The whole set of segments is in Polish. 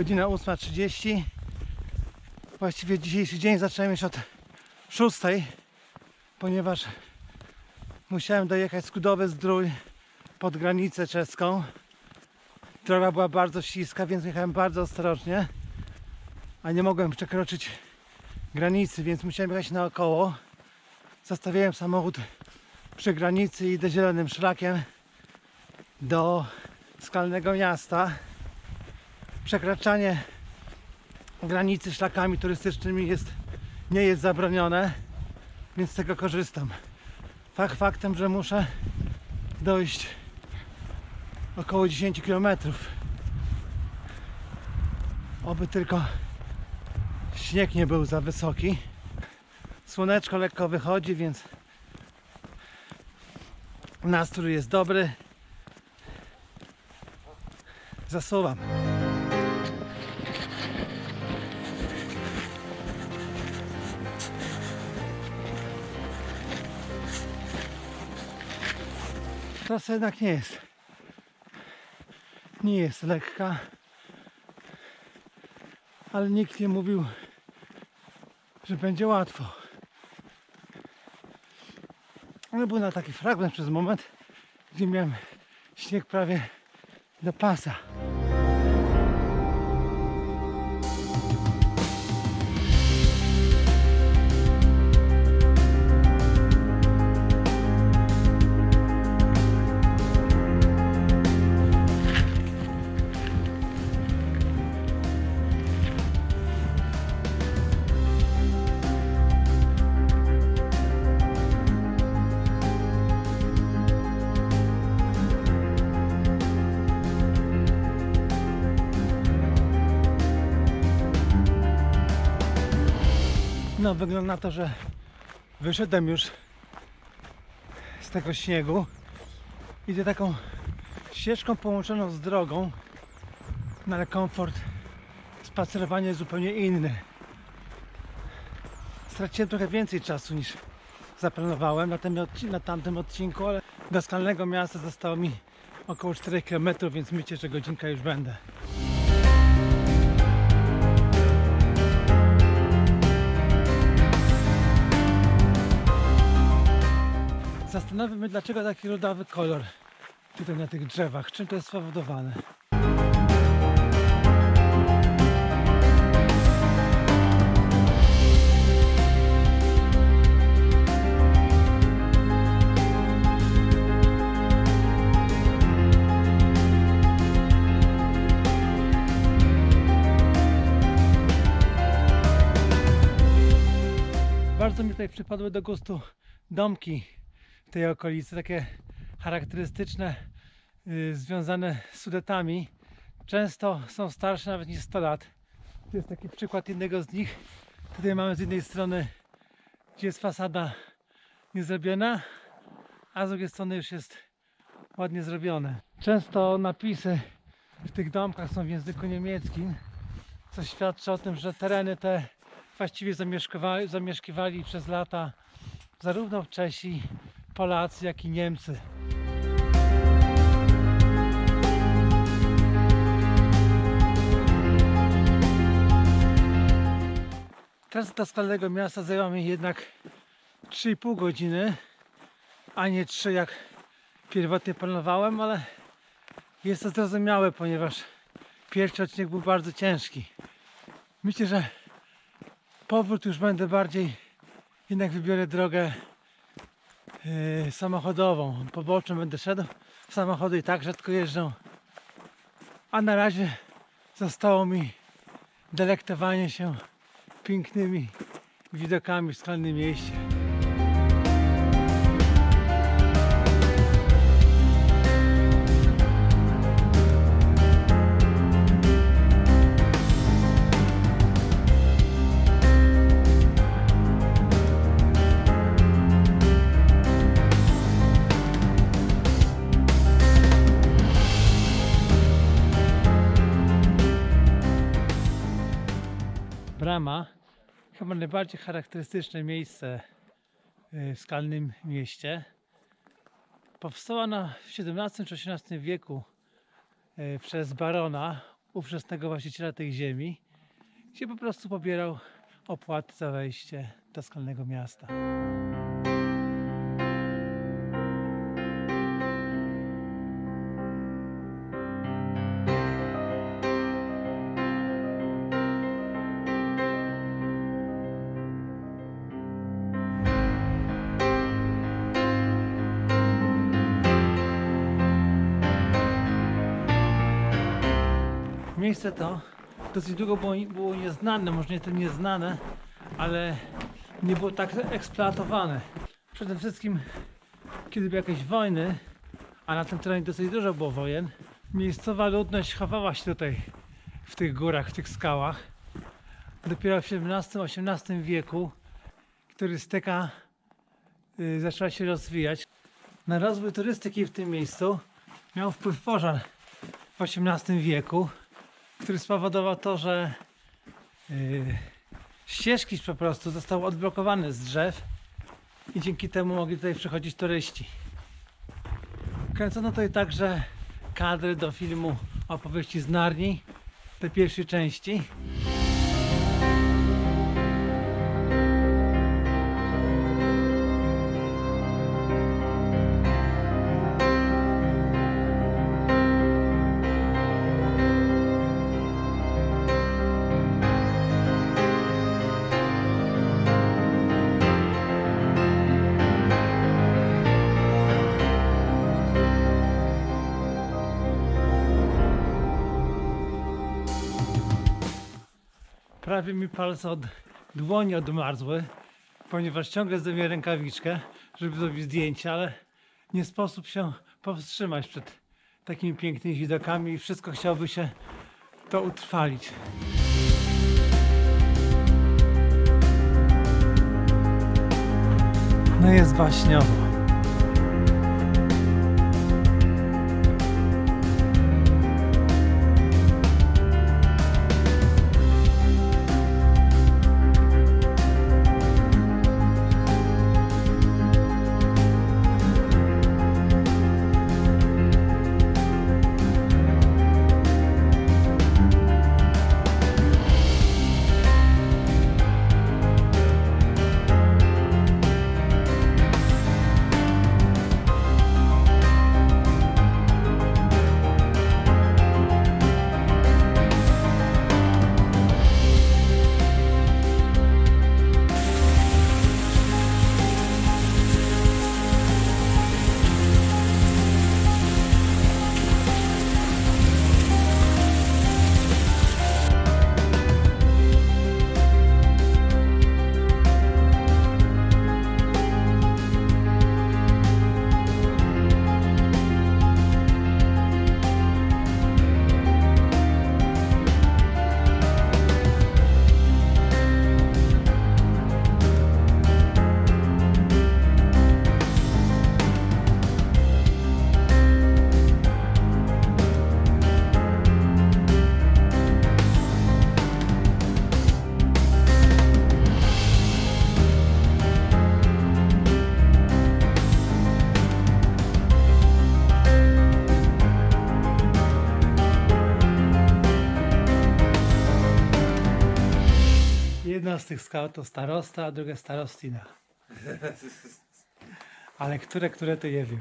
Godzina 8.30. Właściwie dzisiejszy dzień zacząłem już od 6, ponieważ musiałem dojechać z Kudowy Zdrój pod granicę czeską. Droga była bardzo śliska, więc jechałem bardzo ostrożnie, a nie mogłem przekroczyć granicy, więc musiałem jechać naokoło. Zostawiłem samochód przy granicy i idę zielonym szlakiem do skalnego miasta. Przekraczanie granicy szlakami turystycznymi jest, nie jest zabronione, więc z tego korzystam. Fakt faktem, że muszę dojść około 10 km. Oby tylko śnieg nie był za wysoki. Słoneczko lekko wychodzi, więc nastrój jest dobry. Zasuwam. Trasa jednak nie jest. Nie jest lekka. Ale nikt nie mówił, że będzie łatwo. Ale był na taki fragment przez moment, gdzie miałem śnieg prawie do pasa. No wygląda na to, że wyszedłem już z tego śniegu. Idę taką ścieżką połączoną z drogą, no ale komfort spacerowania jest zupełnie inny. Straciłem trochę więcej czasu niż zaplanowałem na tym, na tamtym odcinku, ale do skalnego miasta zostało mi około 4 km, więc myślę, że godzinka już będę. Zastanawiam się, dlaczego taki rudawy kolor tutaj na tych drzewach. Czym to jest spowodowane? Bardzo mi tutaj przypadły do gustu domki tej okolicy, takie charakterystyczne, y, związane z Sudetami. Często są starsze nawet niż 100 lat. Tu jest taki przykład jednego z nich. Tutaj mamy z jednej strony, gdzie jest fasada niezrobiona, a z drugiej strony już jest ładnie zrobione. Często napisy w tych domkach są w języku niemieckim, co świadczy o tym, że tereny te właściwie zamieszkiwali, przez lata zarówno Czesi, Polacy, jak i Niemcy. Trasa do Skalnego Miasta zajęła mi jednak 3,5 godziny, a nie 3 jak pierwotnie planowałem, ale jest to zrozumiałe, ponieważ pierwszy odcinek był bardzo ciężki. Myślę, że powrót już będę bardziej, jednak wybiorę drogę yy, samochodową. Poboczną będę szedł. Samochody i tak rzadko jeżdżą. A na razie zostało mi delektowanie się pięknymi widokami w skalnym mieście. Brama, chyba najbardziej charakterystyczne miejsce y, w skalnym mieście. Powstała na w XVII czy XVIII wieku y, przez barona ówczesnego właściciela tej ziemi, gdzie po prostu pobierał opłaty za wejście do skalnego miasta. Miejsce to dosyć długo było, było nieznane, może nie to nieznane, ale nie było tak eksploatowane. Przede wszystkim, kiedy były jakieś wojny, a na tym terenie dosyć dużo było wojen, miejscowa ludność chowała się tutaj, w tych górach, w tych skałach. Dopiero w XVII-XVIII wieku turystyka y, zaczęła się rozwijać. Na rozwój turystyki w tym miejscu miał wpływ pożar w XVIII wieku, który spowodował to, że yy, ścieżki po prostu zostały odblokowane z drzew i dzięki temu mogli tutaj przychodzić turyści. Kręcono tutaj także kadry do filmu opowieści z Narni, tej pierwszej części. Prawie mi palce od dłoni odmarzły, ponieważ ciągle zdejmuję rękawiczkę, żeby zrobić zdjęcie, ale nie sposób się powstrzymać przed takimi pięknymi widokami i wszystko chciałoby się to utrwalić. No jest baśniowo. Tych skał to starosta, a druga starostina. Ale które, które to nie wiem.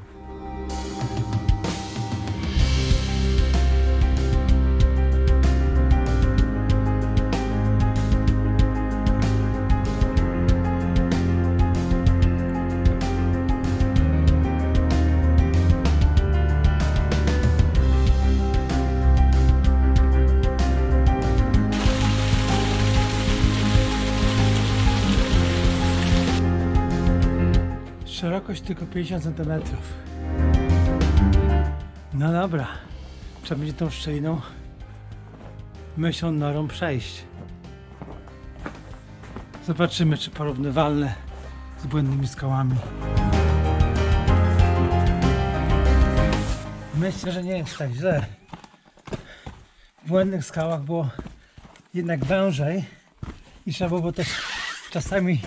Szerokość tylko 50 cm. No dobra, trzeba będzie tą szczeliną myślą norą przejść. Zobaczymy, czy porównywalne z błędnymi skałami. Myślę, że nie jest tak źle. W błędnych skałach było jednak wężej i trzeba było też czasami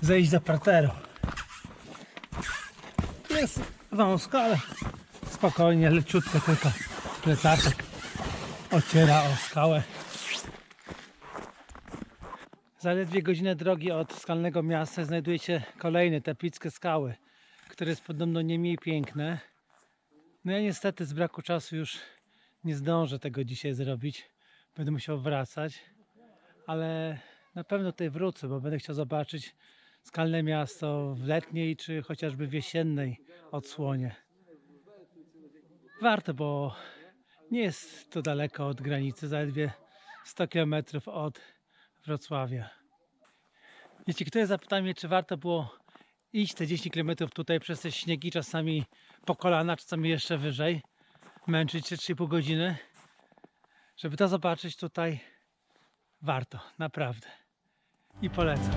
zejść do parteru. Wąsko, ale spokojnie, leciutko tylko plecaczek. ociera o skałę. Zaledwie godzinę drogi od skalnego miasta znajduje się kolejne teplickie skały, które jest podobno nie mniej piękne. No ja niestety z braku czasu już nie zdążę tego dzisiaj zrobić. Będę musiał wracać, ale na pewno tutaj wrócę, bo będę chciał zobaczyć skalne miasto w letniej czy chociażby w jesiennej odsłonie. Warto, bo nie jest to daleko od granicy, zaledwie 100 km od Wrocławia. Jeśli ktoś zapyta mnie, czy warto było iść te 10 km tutaj przez te śniegi, czasami po kolana, czasami jeszcze wyżej, męczyć się 3,5 godziny, żeby to zobaczyć tutaj, warto, naprawdę. I polecam.